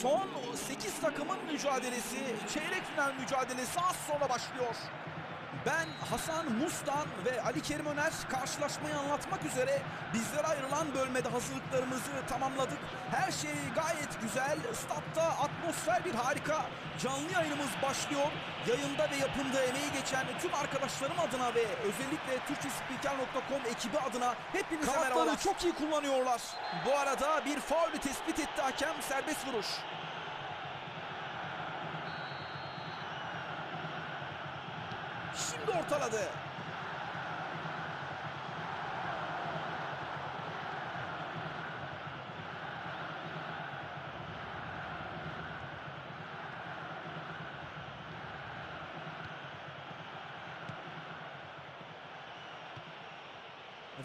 Son 8 takımın mücadelesi, çeyrek final mücadelesi az sonra başlıyor. Ben Hasan Mustan ve Ali Kerim Öner karşılaşmayı anlatmak üzere bizlere ayrılan bölmede hazırlıklarımızı tamamladık. Her şey gayet güzel. Statta atmosfer bir harika. Canlı yayınımız başlıyor. Yayında ve yapımda emeği geçen tüm arkadaşlarım adına ve özellikle türkçespiker.com ekibi adına hepinize Kanatları merhabalar. çok iyi kullanıyorlar. Bu arada bir faulü tespit etti hakem serbest vuruş. Şimdi ortaladı.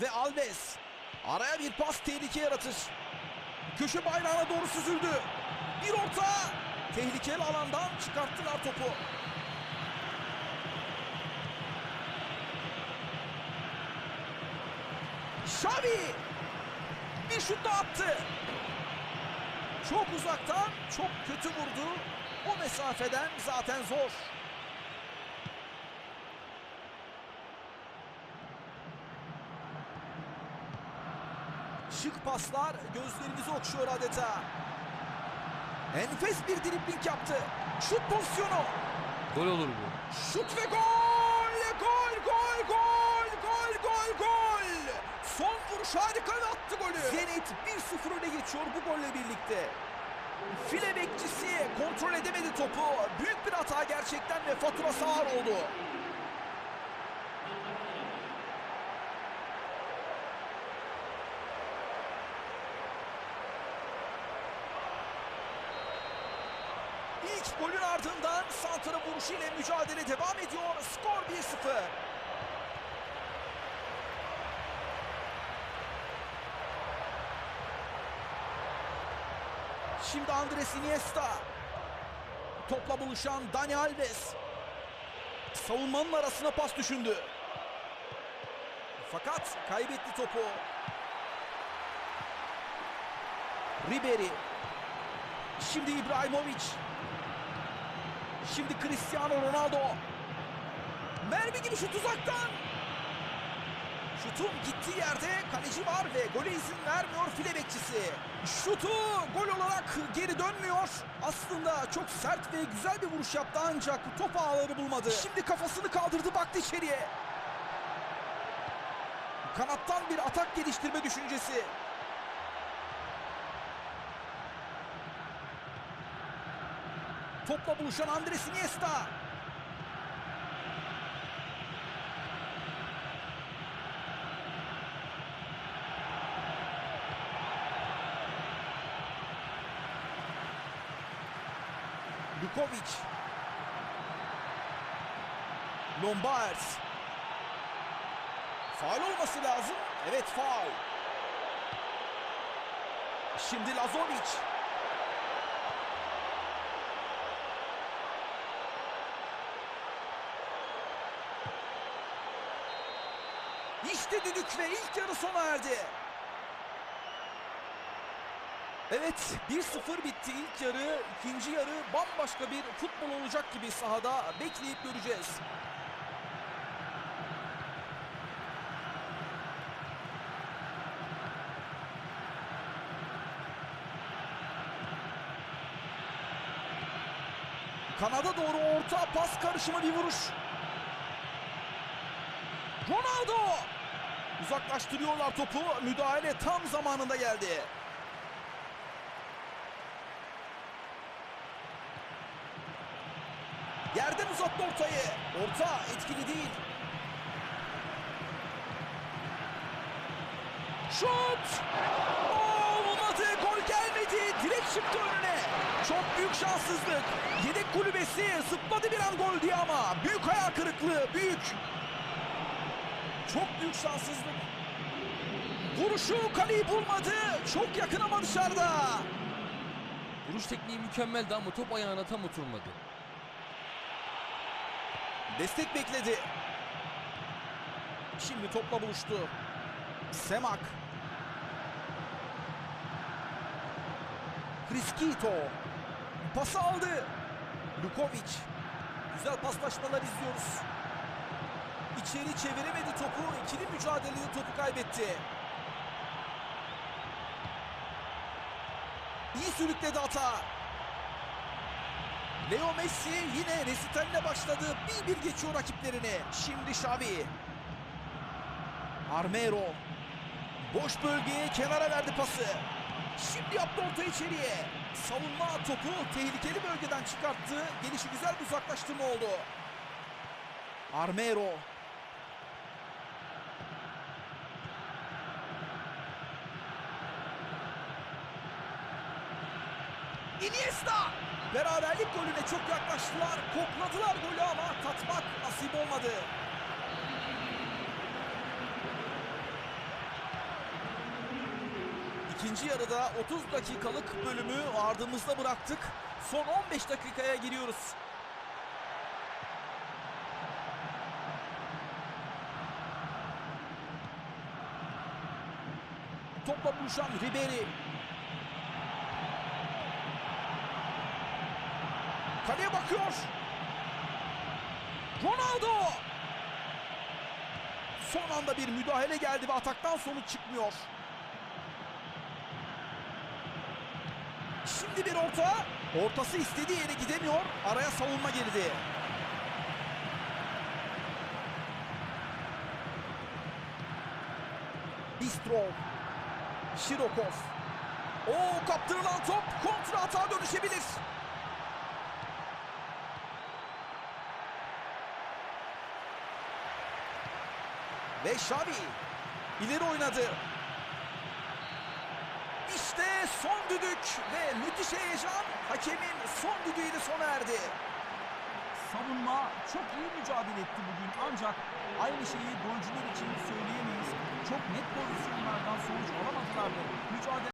Ve Alves araya bir pas tehlike yaratır. Köşe bayrağına doğru süzüldü. Bir orta. Tehlikeli alandan çıkarttılar topu. Xavi bir şut da attı. Çok uzaktan çok kötü vurdu. O mesafeden zaten zor. Şık paslar gözlerimizi okşuyor adeta. Enfes bir dribling yaptı. Şut pozisyonu. Gol olur bu. Şut ve gol! Vuruş harika attı golü. Zenit 1-0 öne geçiyor bu golle birlikte. File bekçisi kontrol edemedi topu. Büyük bir hata gerçekten ve faturası ağır oldu. İlk golün ardından santra vuruşu ile mücadele devam ediyor. Skor 1-0. Şimdi Andres Iniesta. Topla buluşan Dani Alves. Savunmanın arasına pas düşündü. Fakat kaybetti topu. Ribery. Şimdi İbrahimovic. Şimdi Cristiano Ronaldo. Mermi gibi şut uzaktan. Şutun gittiği yerde kaleci var ve gole izin vermiyor file bekçisi. Şutu gol olarak geri dönmüyor. Aslında çok sert ve güzel bir vuruş yaptı ancak top ağları bulmadı. Şimdi kafasını kaldırdı baktı içeriye. Kanattan bir atak geliştirme düşüncesi. Topla buluşan Andres Iniesta. Lukovic. Lombard. Faul olması lazım. Evet faul. Şimdi Lazovic. İşte düdük ve ilk yarı sona erdi. Evet 1-0 bitti ilk yarı. İkinci yarı bambaşka bir futbol olacak gibi sahada bekleyip göreceğiz. Kanada doğru orta pas karışımı bir vuruş. Ronaldo! Uzaklaştırıyorlar topu. Müdahale tam zamanında geldi. Yerden uzattı ortayı. Orta etkili değil. Şut! Olmadı. Gol gelmedi. Direkt çıktı önüne. Çok büyük şanssızlık. Yedek kulübesi zıpladı bir an gol diye ama. Büyük hayal kırıklığı. Büyük. Çok büyük şanssızlık. Vuruşu kaleyi bulmadı. Çok yakın ama dışarıda. Vuruş tekniği mükemmeldi ama top ayağına tam oturmadı. Destek bekledi. Şimdi topla buluştu. Semak. Friskito. Pası aldı. Lukovic. Güzel paslaşmalar izliyoruz. İçeri çeviremedi topu. İkili mücadelede topu kaybetti. İyi sürükledi hata. Leo Messi yine resitaline başladı. Bir bir geçiyor rakiplerini. Şimdi Xavi. Armero. Boş bölgeye kenara verdi pası. Şimdi yaptı orta içeriye. Savunma topu tehlikeli bölgeden çıkarttı. Gelişi güzel bir uzaklaştırma oldu. Armero. Iniesta. Beraberlik golüne çok yaklaştılar. Kokladılar golü ama tatmak nasip olmadı. İkinci yarıda 30 dakikalık bölümü ardımızda bıraktık. Son 15 dakikaya giriyoruz. Topla buluşan Ribery. Kaleye bakıyor. Ronaldo. Son anda bir müdahale geldi ve ataktan sonuç çıkmıyor. Şimdi bir orta. Ortası istediği yere gidemiyor. Araya savunma girdi. Bistrov. Şirokov. O kaptırılan top kontra atağa dönüşebilir. Ve Xavi ileri oynadı. İşte son düdük ve müthiş heyecan hakemin son düdüğüyle sona erdi. Savunma çok iyi mücadele etti bugün ancak aynı şeyi golcüler için söyleyemeyiz. Çok net pozisyonlardan sonuç alamadılar. Mücadele